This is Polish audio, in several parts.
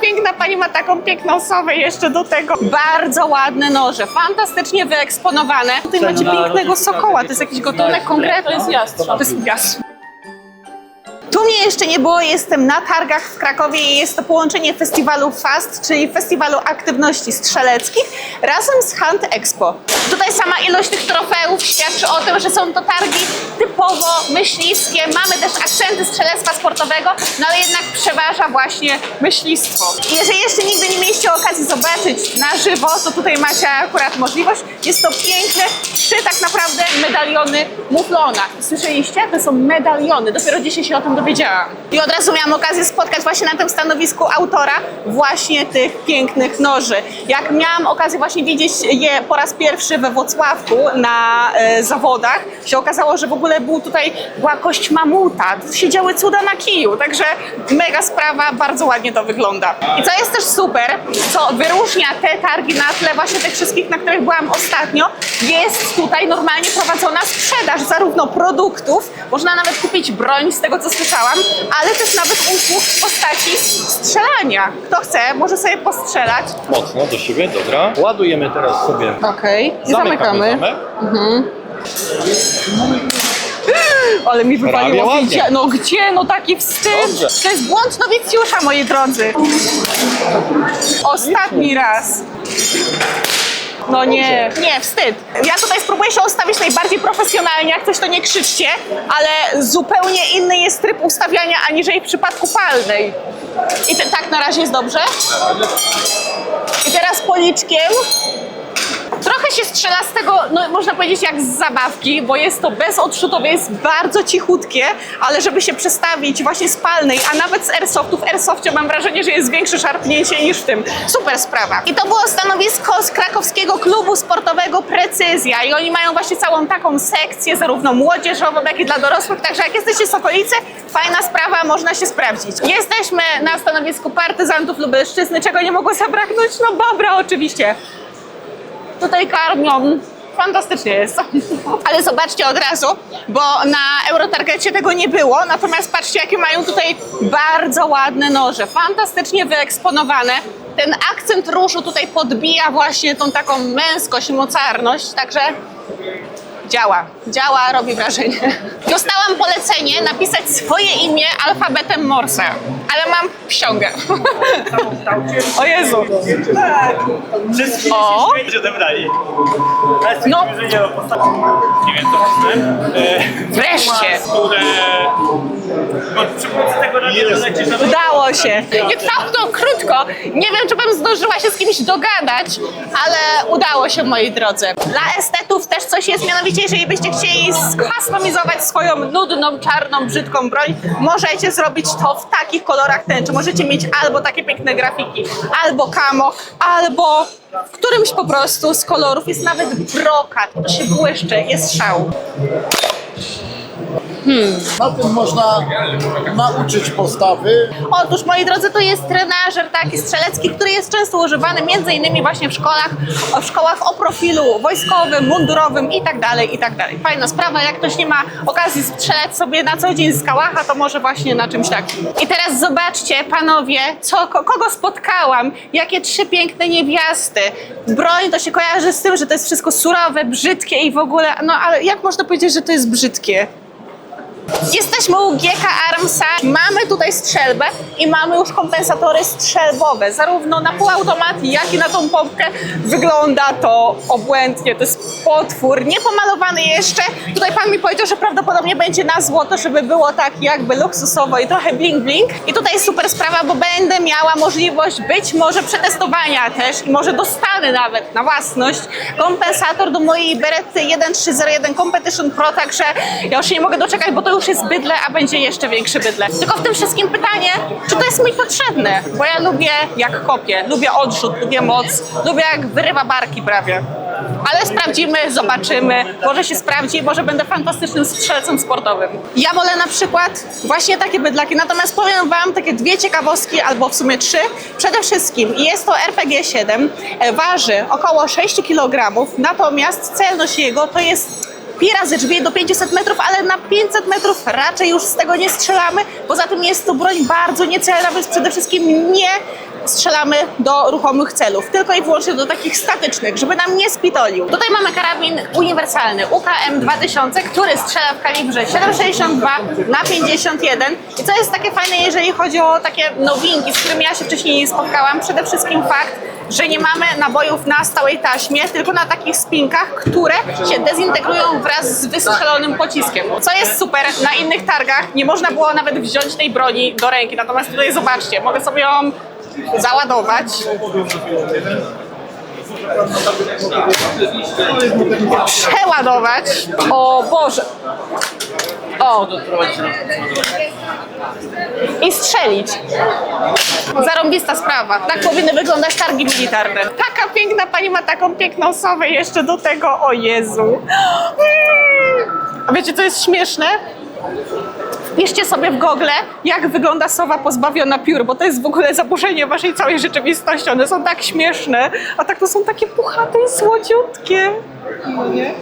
piękna pani ma taką piękną sowę jeszcze do tego. Bardzo ładne noże, fantastycznie wyeksponowane. Tutaj macie pięknego sokoła, to jest jakiś gatunek konkretny. To jest jastrząb. To jest jastrząb. Mnie jeszcze nie było, jestem na targach w Krakowie i jest to połączenie festiwalu FAST, czyli Festiwalu Aktywności Strzeleckich, razem z Hunt Expo. Tutaj sama ilość tych trofeów świadczy o tym, że są to targi typowo myśliwskie. Mamy też akcenty strzelectwa sportowego, no ale jednak przeważa właśnie myślistwo. Jeżeli jeszcze nigdy nie mieliście okazji zobaczyć na żywo, to tutaj macie akurat możliwość. Jest to piękne, trzy tak naprawdę medaliony muflona. Słyszeliście? To są medaliony. Dopiero dzisiaj się o tym I od razu miałam okazję spotkać właśnie na tym stanowisku autora właśnie tych pięknych noży. Jak miałam okazję właśnie widzieć je po raz pierwszy we Włocławku na e, zawodach, się okazało, że w ogóle był tutaj, była kość mamuta. Się działy cuda na kiju, także mega sprawa, bardzo ładnie to wygląda. I co jest też super, co wyróżnia te targi na tle właśnie tych wszystkich, na których byłam ostatnio, jest tutaj normalnie prowadzona sprzedaż zarówno produktów, można nawet kupić broń z tego co słyszałam, ale też nawet usług w postaci strzelania. Kto chce, może sobie postrzelać. Mocno do siebie, dobra. Ładujemy teraz sobie. Okej, i Zamykamy zamek. Ale mi ładnie. gdzie? No gdzie? No taki wstyd. Dobrze. To jest błąd nowicjusza, moi drodzy. Ostatni raz. No nie, nie, wstyd. Ja tutaj spróbuję się ustawić najbardziej profesjonalnie, jak coś to nie krzyczcie, ale zupełnie inny jest tryb ustawiania aniżeli w przypadku palnej. I te, tak na razie jest dobrze. I teraz policzkiem. Strzela z tego, no można powiedzieć jak z zabawki, bo jest to bezodrzutowe, jest bardzo cichutkie, ale żeby się przestawić właśnie z palnej, a nawet z airsoftu, w airsoftie mam wrażenie, że jest większe szarpnięcie niż w tym. Super sprawa. I to było stanowisko z krakowskiego klubu sportowego Precyzja i oni mają właśnie całą taką sekcję, zarówno młodzieżową, jak i dla dorosłych, także jak jesteście z okolicy, fajna sprawa, można się sprawdzić. Jesteśmy na stanowisku partyzantów Lubelszczyzny, czego nie mogło zabraknąć? No Bobra oczywiście tutaj karmią. Fantastycznie jest. Ale zobaczcie od razu, bo na Eurotargecie tego nie było. Natomiast patrzcie, jakie mają tutaj bardzo ładne noże. Fantastycznie wyeksponowane. Ten akcent różu tutaj podbija właśnie tą taką męskość, mocarność. Także działa. Działa, robi wrażenie. Dostałam polecenie napisać swoje imię alfabetem Morse, ale mam ksiągę. O Jezu. Wszystkie O. odebrali. No. no. nie wiem co myślę. Wreszcie. które... Bo przy pomocy tego radia lecisz na Udało się. Nie trwało to krótko. Nie wiem, czy bym zdążyła się z kimś dogadać, ale udało się, moi drodzy. Dla estetów też coś jest, mianowicie, jeżeli byście chcieli skustomizować swoją nudną, czarną, brzydką broń, możecie zrobić to w takich kolorach tęczy. Możecie mieć albo takie piękne grafiki, albo kamo, albo w którymś po prostu z kolorów jest nawet brokat, to się błyszczy, jest szał. Na tym można nauczyć postawy. Otóż, moi drodzy, to jest trenażer taki strzelecki, który jest często używany między innymi właśnie w szkołach, w szkołach o profilu wojskowym, mundurowym i tak dalej, i tak dalej. Fajna sprawa, jak ktoś nie ma okazji strzelać sobie na co dzień z kałacha, to może właśnie na czymś takim. I teraz zobaczcie, panowie, co, ko- kogo spotkałam, jakie trzy piękne niewiasty. Broń to się kojarzy z tym, że to jest wszystko surowe, brzydkie i w ogóle, no ale jak można powiedzieć, że to jest brzydkie? Jesteśmy u GK Armsa. Mamy tutaj strzelbę i mamy już kompensatory strzelbowe. Zarówno na półautomat, jak i na tą pompkę wygląda to obłędnie. To jest potwór, niepomalowany jeszcze. Tutaj pan mi powiedział, że prawdopodobnie będzie na złoto, żeby było tak jakby luksusowo i trochę bling bling. I tutaj super sprawa, bo będę miała możliwość być może przetestowania też i może dostanę nawet na własność kompensator do mojej Berety 1301 Competition Pro, także ja już się nie mogę doczekać, bo to już jest bydle, a będzie jeszcze większe bydle. Tylko w tym wszystkim pytanie, czy to jest mi potrzebne? Bo ja lubię jak kopię, lubię odrzut, lubię moc, lubię jak wyrywa barki prawie. Ale sprawdzimy, zobaczymy, może się sprawdzi, może będę fantastycznym strzelcem sportowym. Ja wolę na przykład właśnie takie bydlaki, natomiast powiem Wam takie dwie ciekawostki, albo w sumie trzy. Przede wszystkim jest to RPG-7, e, waży około 6 kg, natomiast celność jego to jest pi razy drzwi do 500 metrów, ale na 500 metrów raczej już z tego nie strzelamy. Poza tym jest to broń bardzo niecelna, więc przede wszystkim nie strzelamy do ruchomych celów, tylko i wyłącznie do takich statycznych, żeby nam nie spitolił. Tutaj mamy karabin uniwersalny UKM 2000, który strzela w kalibrze 7,62 na 51 i co jest takie fajne, jeżeli chodzi o takie nowinki, z którymi ja się wcześniej nie spotkałam, przede wszystkim fakt, że nie mamy nabojów na stałej taśmie, tylko na takich spinkach, które się dezintegrują wraz z wystrzelonym pociskiem. Co jest super, na innych targach nie można było nawet wziąć tej broni do ręki, natomiast tutaj zobaczcie, mogę sobie ją załadować. Przeładować. O Boże. O. I strzelić. Zarąbista sprawa. Tak powinny wyglądać targi militarne. Taka piękna pani ma taką piękną sowę jeszcze do tego. O Jezu. A wiecie, co jest śmieszne? Wpiszcie sobie w Google, jak wygląda sowa pozbawiona piór, bo to jest w ogóle zaburzenie waszej całej rzeczywistości. One są tak śmieszne, a tak to są takie puchate i słodziutkie. No nie?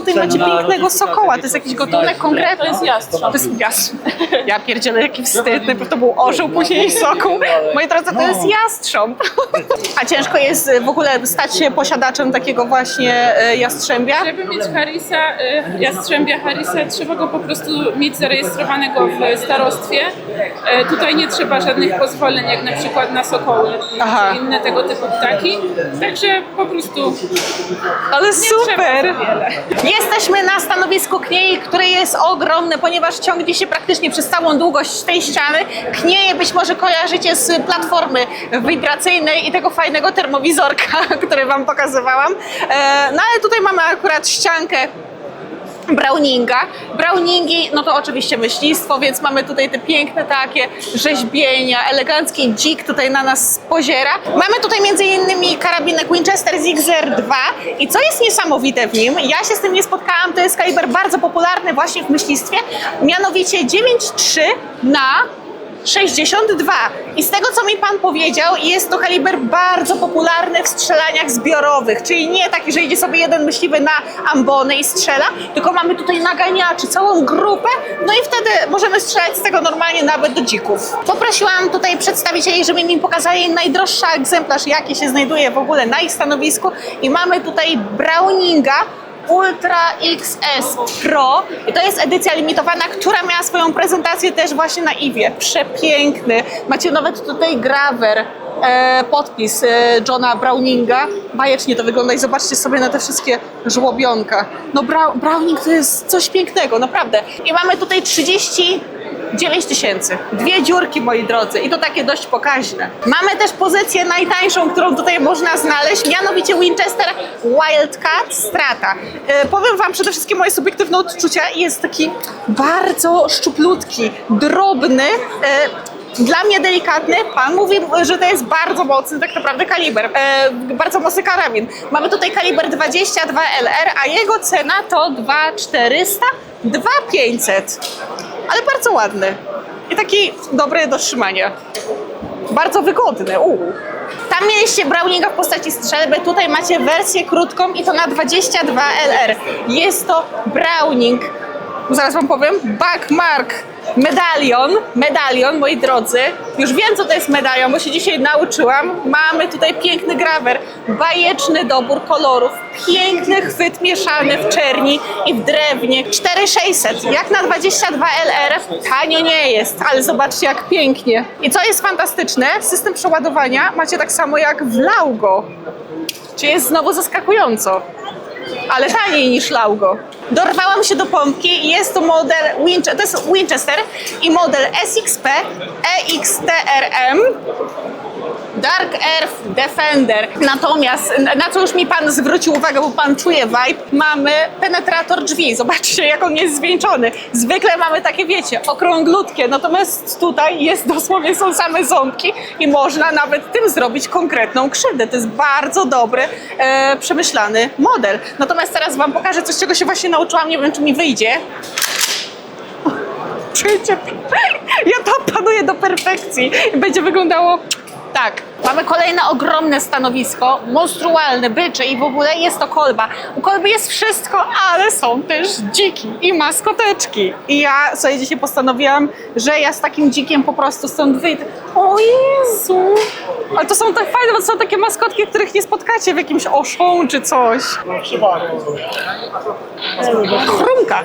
Tutaj macie pięknego sokoła, to jest jakiś gatunek konkretny. To jest jastrząb. To jest jastrząb. Ja pierdzielę, jaki wstyd. Najpierw to był orzeł, później sokół. Moi drodzy, to jest jastrząb. A ciężko jest w ogóle stać się posiadaczem takiego właśnie e, jastrzębia? Żeby mieć Harrisa, y, Jastrzębia Harrisa, trzeba go po prostu mieć zarejestrowanego w starostwie. E, Tutaj nie trzeba żadnych pozwoleń, jak na przykład na sokoły Aha. czy inne tego typu ptaki. Także po prostu Ale super! Jesteśmy na stanowisku kniei, które jest ogromne, ponieważ ciągnie się praktycznie przez całą długość tej ściany. Knieje być może kojarzycie z platformy wibracyjnej i tego fajnego termowizorka, który Wam pokazywałam. E, No ale tutaj mamy akurat ściankę Browninga. Browningi, no to oczywiście myślistwo, więc mamy tutaj te piękne takie rzeźbienia, elegancki dzik tutaj na nas poziera. Mamy tutaj między innymi karabinek Winchester ZXR-2 i co jest niesamowite w nim, ja się z tym nie spotkałam, to jest kaliber bardzo popularny właśnie w myślistwie, mianowicie 9.3 na 62. I z tego, co mi pan powiedział, jest to kaliber bardzo popularny w strzelaniach zbiorowych, czyli nie taki, że idzie sobie jeden myśliwy na ambony i strzela, tylko mamy tutaj naganiaczy, całą grupę, no i wtedy możemy strzelać z tego normalnie nawet do dzików. Poprosiłam tutaj przedstawicieli, żeby mi pokazali najdroższy egzemplarz, jaki się znajduje w ogóle na ich stanowisku i mamy tutaj Browninga, Ultra XS Pro i to jest edycja limitowana, która miała swoją prezentację też właśnie na Iwie. Przepiękny. Macie nawet tutaj grawer, e, podpis e, Johna Browninga. Bajecznie to wygląda i zobaczcie sobie na te wszystkie żłobionka. No Brau- Browning to jest coś pięknego, naprawdę. I mamy tutaj 30 9 tysięcy. Dwie dziurki, moi drodzy, i to takie dość pokaźne. Mamy też pozycję najtańszą, którą tutaj można znaleźć, mianowicie Winchester Wildcat Strata. E, powiem Wam przede wszystkim moje subiektywne odczucia. Jest taki bardzo szczuplutki, drobny. E, dla mnie delikatny, pan mówi, że to jest bardzo mocny tak naprawdę kaliber, e, bardzo mocny karabin. Mamy tutaj kaliber 22 LR, a jego cena to 2400, 2500. Ale bardzo ładny i taki dobry do trzymania. Bardzo wygodny. Uu. Tam mieliście Browninga w postaci strzelby, tutaj macie wersję krótką i to na 22 LR. Jest to Browning, zaraz wam powiem, Backmark medalion, medalion, moi drodzy. Już wiem, co to jest medalion, bo się dzisiaj nauczyłam. Mamy tutaj piękny grawer, bajeczny dobór kolorów, piękny chwyt mieszany w czerni i w drewnie. 4600, jak na 22 LR, tanio nie jest, ale zobaczcie, jak pięknie. I co jest fantastyczne, system przeładowania macie tak samo jak w Laugo. Czyli jest znowu zaskakująco ale taniej niż Laugo. Dorwałam się do pompki i jest to model Winchester, to jest Winchester i model SXP EXTRM Dark Earth Defender. Natomiast, na co już mi pan zwrócił uwagę, bo pan czuje vibe, mamy penetrator drzwi. Zobaczcie, jak on jest zwieńczony. Zwykle mamy takie, wiecie, okrąglutkie, natomiast tutaj jest dosłownie, są same ząbki i można nawet tym zrobić konkretną krzywdę. To jest bardzo dobry, e, przemyślany model. Natomiast teraz wam pokażę coś, czego się właśnie nauczyłam, nie wiem, czy mi wyjdzie. Przyjdzie. Ja to opanuję do perfekcji będzie wyglądało Tak, mamy kolejne ogromne stanowisko, monstrualne, bycze i w ogóle jest to kolba. U kolby jest wszystko, ale są też dziki i maskoteczki. I ja sobie dzisiaj postanowiłam, że ja z takim dzikiem po prostu stąd wyjdę. O Jezu! Ale to są tak fajne, bo to są takie maskotki, których nie spotkacie w jakimś oszą czy coś. Chrumka.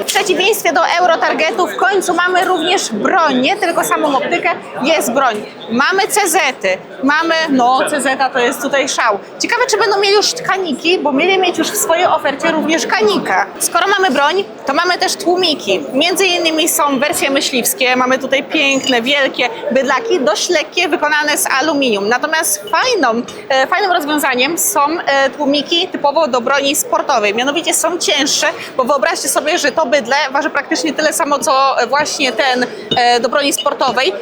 W przeciwieństwie do Eurotargetu w końcu mamy również broń, nie tylko samą optykę, jest broń. Mamy CZ-y, mamy, no CZ to jest tutaj szał. Ciekawe, czy będą mieli już tkaniki, bo mieli mieć już w swojej ofercie również kanika. Skoro mamy broń, to mamy też tłumiki. Między innymi są wersje myśliwskie, mamy tutaj piękne, wielkie bydlaki, dość lekkie, wykonane z aluminium. Natomiast fajną, e, fajnym rozwiązaniem są e, tłumiki typowo do broni sportowej. Mianowicie są cięższe, bo wyobraźcie sobie, że to bydle waży praktycznie tyle samo, co e, właśnie ten e, do broni sportowej,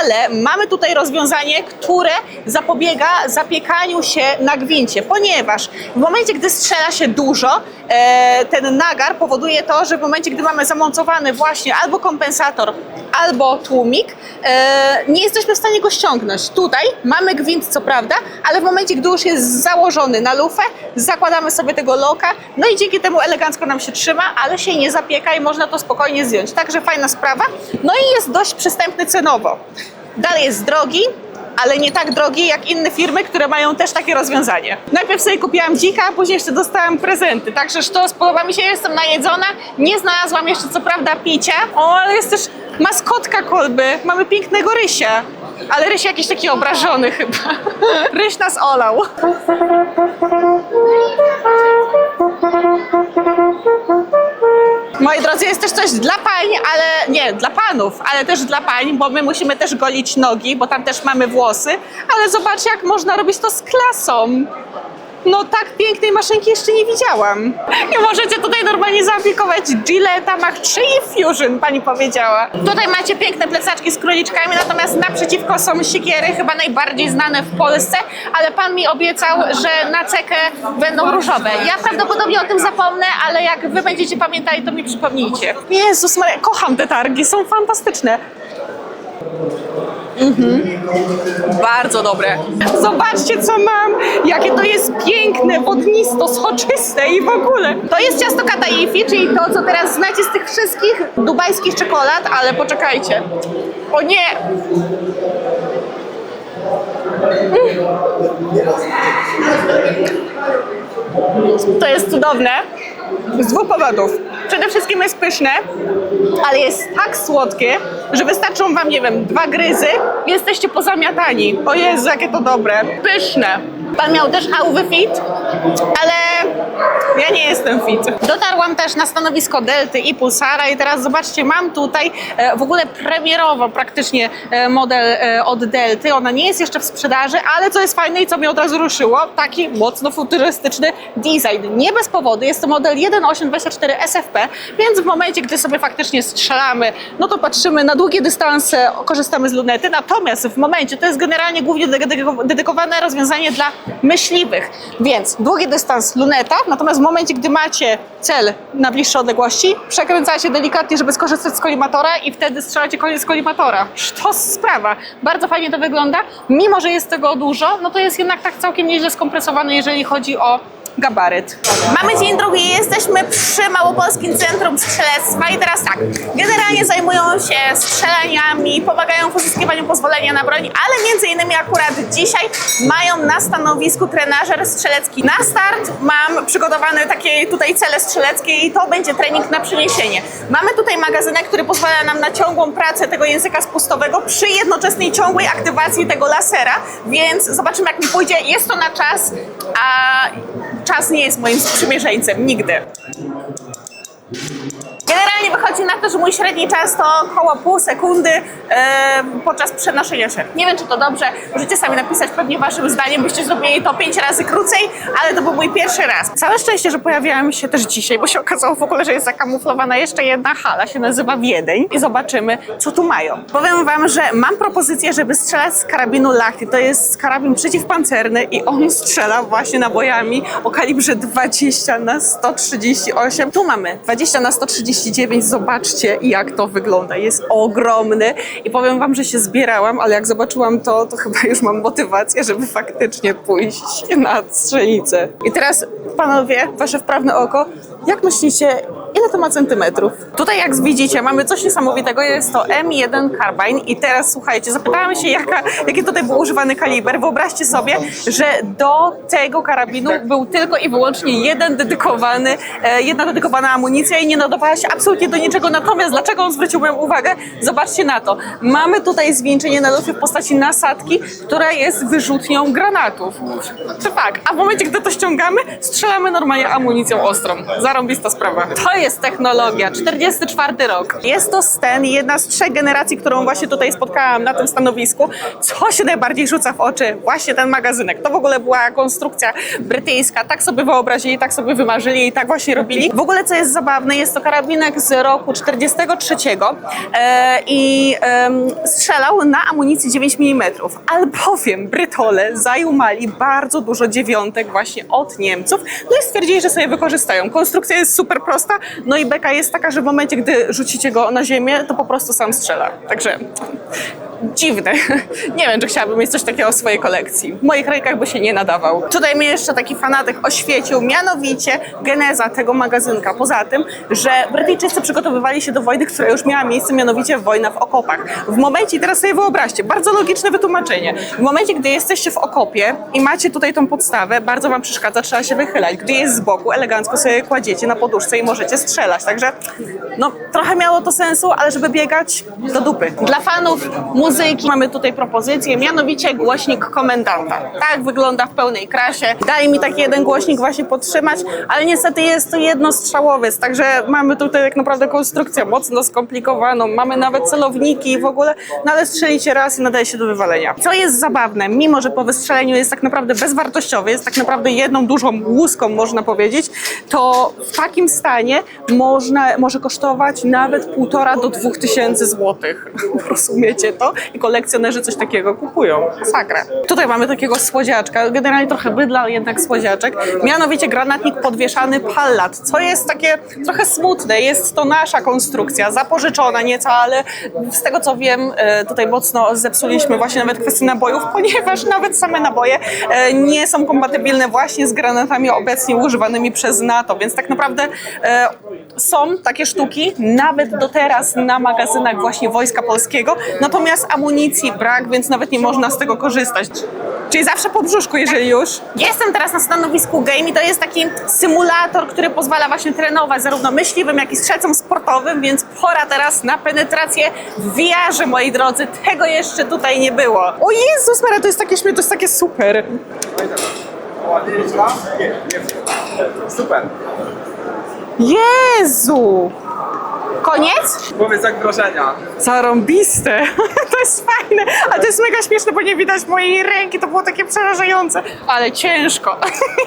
ale mamy tutaj rozwiązanie, które zapobiega zapiekaniu się na gwincie, ponieważ w momencie, gdy strzela się dużo, e, ten nagar powoduje to, że w momencie, gdy mamy zamontowany właśnie albo kompensator, albo tłumik, e, nie jesteśmy w stanie go ściągnąć. Tutaj mamy gwint, co prawda, ale w momencie, gdy już jest założony na lufę, zakładamy sobie tego loka, no i dzięki temu elegancko nam się trzyma, ale się nie zapieka i można to spokojnie zdjąć. Także fajna sprawa. No i jest dość przystępny cenowo. Dalej jest drogi, ale nie tak drogi jak inne firmy, które mają też takie rozwiązanie. Najpierw sobie kupiłam dzika, a później jeszcze dostałam prezenty. Także sztos, podoba mi się, jestem najedzona. Nie znalazłam jeszcze co prawda picia. O, ale jest też maskotka kolby. Mamy pięknego rysia. Ale ryś jakiś taki obrażony chyba. Ryś nas olał. Moi drodzy, jest też coś dla pań, ale nie, dla panów, ale też dla pań, bo my musimy też golić nogi, bo tam też mamy włosy. Ale zobaczcie, jak można robić to z klasą. No tak pięknej maszynki jeszcze nie widziałam. I możecie tutaj normalnie zaaplikować Gilletta Mach 3 i Fusion, pani powiedziała. Tutaj macie piękne plecaczki z króliczkami, natomiast naprzeciwko są siekiery, chyba najbardziej znane w Polsce, ale pan mi obiecał, że na cekę będą różowe. Ja prawdopodobnie o tym zapomnę, ale jak wy będziecie pamiętali, to mi przypomnijcie. Jezus Maria, kocham te targi, są fantastyczne. Bardzo dobre. Zobaczcie, co mam. Jakie to jest piękne, wodnisto, soczyste i w ogóle. To jest ciasto kataifi, czyli to, co teraz znacie z tych wszystkich dubajskich czekolad, ale poczekajcie. O nie! To jest cudowne. Z dwóch powodów. Przede wszystkim jest pyszne, ale jest tak słodkie, że wystarczą wam, nie wiem, dwa gryzy i jesteście pozamiatani. O Jezu, jakie to dobre. Pyszne. Pan miał też hałwy fit, ale ja nie jestem fit. Dotarłam też na stanowisko Delty i Pulsara i teraz zobaczcie, mam tutaj e, w ogóle premierowo praktycznie e, model e, od Delty. Ona nie jest jeszcze w sprzedaży, ale co jest fajne i co mnie od razu ruszyło, taki mocno futurystyczny design. Nie bez powodu, jest to model 1824 SFP, więc w momencie, gdy sobie faktycznie strzelamy, no to patrzymy na długie dystanse, korzystamy z lunety, natomiast w momencie, to jest generalnie głównie dedyko- dedykowane rozwiązanie dla myśliwych, więc długi dystans luneta, natomiast w momencie, gdy macie cel na bliższe odległości, przekręcacie delikatnie, żeby skorzystać z kolimatora i wtedy strzelacie koniec kolimatora. To sprawa. Bardzo fajnie to wygląda. Mimo, że jest tego dużo, no to jest jednak tak całkiem nieźle skompresowane, jeżeli chodzi o gabaryt. Mamy dzień drugi, jesteśmy przy Małopolskim Centrum Strzelectwa i teraz tak, generalnie zajmują się strzelaniami, pomagają w uzyskiwaniu pozwolenia na broń, ale między innymi akurat dzisiaj mają na stanowisku trenażer strzelecki. Na start mam przygotowane takie tutaj cele strzeleckie i to będzie trening na przeniesienie. Mamy tutaj magazynek, który pozwala nam na ciągłą pracę tego języka spustowego przy jednoczesnej ciągłej aktywacji tego lasera, więc zobaczymy jak mi pójdzie. Jest to na czas, a czas nie jest moim sprzymierzeńcem, nigdy. Generalnie wychodzi na to, że mój średni czas to około pół sekundy podczas przenoszenia się. Nie wiem, czy to dobrze. Możecie sami napisać pewnie waszym zdaniem, byście zrobili to pięć razy krócej, ale to był mój pierwszy raz. Całe szczęście, że pojawiłam się też dzisiaj, bo się okazało w ogóle, że jest zakamuflowana jeszcze jedna hala, się nazywa Wiedeń i zobaczymy, co tu mają. Powiem wam, że mam propozycję, żeby strzelać z karabinu Lachty. To jest karabin przeciwpancerny i on strzela właśnie nabojami o kalibrze 20 na 138. Tu mamy 20 na 138 39, zobaczcie jak to wygląda. Jest ogromny i powiem wam, że się zbierałam, ale jak zobaczyłam to, to chyba już mam motywację, żeby faktycznie pójść na strzelnicę. I teraz, panowie, wasze wprawne oko, jak myślicie, ile to ma centymetrów? Tutaj jak widzicie, mamy coś niesamowitego, jest to M1 Carbine i teraz słuchajcie, zapytałam się, jaka, jaki tutaj był używany kaliber. Wyobraźcie sobie, że do tego karabinu był tylko i wyłącznie jeden dedykowany, e, jedna dedykowana amunicja i nie nadawała się absolutnie do niczego. Natomiast dlaczego on zwrócił moją uwagę? Zobaczcie na to. Mamy tutaj zwieńczenie na lufie w postaci nasadki, która jest wyrzutnią granatów. To tak, a w momencie, gdy to ściągamy, strzelamy normalnie amunicją ostrą. Zarąbista sprawa. To jest technologia. 44 rok. Jest to Sten, jedna z trzech generacji, którą właśnie tutaj spotkałam na tym stanowisku. Co się najbardziej rzuca w oczy? Właśnie ten magazynek. To w ogóle była konstrukcja brytyjska. Tak sobie wyobrazili, tak sobie wymarzyli i tak właśnie robili. W ogóle, co jest zabawne, jest to karabinek z roku 43 e, i em, strzelał na amunicji 9 mm. Albowiem Brytole zajumali bardzo dużo dziewiątek właśnie od Niemców. No i stwierdzili, że sobie wykorzystają. Konstrukcja jest super prosta, no i beka jest taka, że w momencie, gdy rzucicie go na ziemię, to po prostu sam strzela. Także dziwne. Nie wiem, czy chciałabym mieć coś takiego w swojej kolekcji. W moich rękach by się nie nadawał. Tutaj mnie jeszcze taki fanatyk oświecił, mianowicie geneza tego magazynka. Poza tym, że Brytyjczycy przygotowywali się do wojny, która już miała miejsce, mianowicie wojna w okopach. W momencie, teraz sobie wyobraźcie, bardzo logiczne wytłumaczenie. W momencie, gdy jesteście w okopie i macie tutaj tą podstawę, bardzo wam przeszkadza, trzeba się wychylać. Gdy jest z boku, elegancko sobie kładziecie na poduszce i możecie strzelać. Także no, trochę miało to sensu, ale żeby biegać do dupy. Dla fanów muzyki mamy tutaj propozycję, mianowicie głośnik komendanta. Tak wygląda w pełnej krasie. Dali mi taki jeden głośnik właśnie podtrzymać, ale niestety jest to jednostrzałowiec, także mamy tutaj tak naprawdę konstrukcję mocno skomplikowaną. Mamy nawet celowniki i w ogóle, no ale strzelicie raz i nadaje się do wywalenia. Co jest zabawne, mimo że po wystrzeleniu jest tak naprawdę bezwartościowy, jest tak naprawdę jedną dużą łuską, można powiedzieć, to w takim stanie można, może kosztować nawet półtora do dwóch tysięcy złotych. Rozumiecie to? I kolekcjonerzy coś takiego kupują. Sakra. Tutaj mamy takiego słodziaczka, generalnie trochę bydla, ale jednak słodziaczek. Mianowicie granatnik podwieszany pallat, co jest takie trochę smutne. Jest to nasza konstrukcja, zapożyczona nieco, ale z tego co wiem, e, tutaj mocno zepsuliśmy właśnie nawet kwestię nabojów, ponieważ nawet same naboje e, nie są kompatybilne właśnie z granatami obecnie używanymi przez NATO, więc tak naprawdę e, są takie sztuki nawet do teraz na magazynach właśnie Wojska Polskiego, natomiast amunicji brak, więc nawet nie można z tego korzystać. Czyli zawsze po brzuszku, jeżeli już. Jestem teraz na stanowisku game i to jest taki symulator, który pozwala właśnie trenować zarówno myśliwym, jak i strzelcom sportowym, więc pora teraz na penetrację w VR-ze, moi drodzy. Tego jeszcze tutaj nie było. O Jezus Maria, to jest takie śmieszne, to jest takie super. Super. Jezu! Koniec? Powiedz jak wrażenia. Zarąbiste. To jest fajne, ale to jest mega śmieszne, bo nie widać mojej ręki, to było takie przerażające, ale ciężko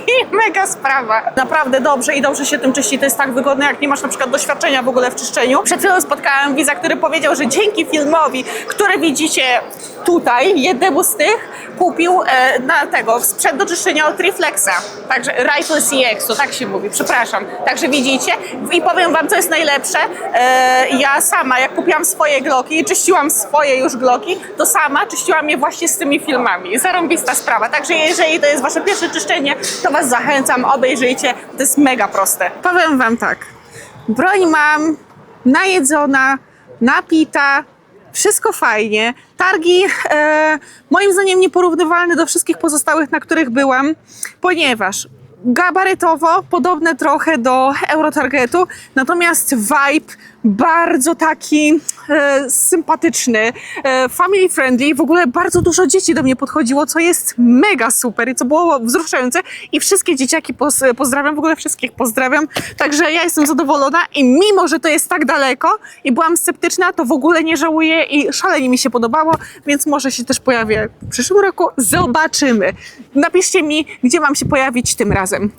i mega sprawa. Naprawdę dobrze i dobrze się tym czyści, to jest tak wygodne, jak nie masz na przykład doświadczenia w ogóle w czyszczeniu. Przed chwilą spotkałam widza, który powiedział, że dzięki filmowi, który widzicie tutaj, jednemu z tych, kupił e, na tego sprzęt do czyszczenia od Reflexa. Także Rifle CX, to tak się mówi, przepraszam. Także widzicie i powiem wam, co jest najlepsze. E, ja sama, jak kupiłam swoje Glocki i czyściłam swoje już Glocki, to sama czyściłam je właśnie z tymi filmami. Zarąbista sprawa. Także jeżeli to jest wasze pierwsze czyszczenie, to was zachęcam, obejrzyjcie. To jest mega proste. Powiem wam tak. Broń mam, najedzona, napita, wszystko fajnie. Targi e, moim zdaniem nieporównywalne do wszystkich pozostałych, na których byłam, ponieważ gabarytowo podobne trochę do Eurotargetu, natomiast vibe bardzo taki e, sympatyczny, e, family friendly. W ogóle bardzo dużo dzieci do mnie podchodziło, co jest mega super i co było wzruszające. I wszystkie dzieciaki poz, pozdrawiam, w ogóle wszystkich pozdrawiam. Także ja jestem zadowolona i mimo, że to jest tak daleko i byłam sceptyczna, to w ogóle nie żałuję i szalenie mi się podobało, więc może się też pojawię w przyszłym roku. Zobaczymy. Napiszcie mi, gdzie mam się pojawić tym razem.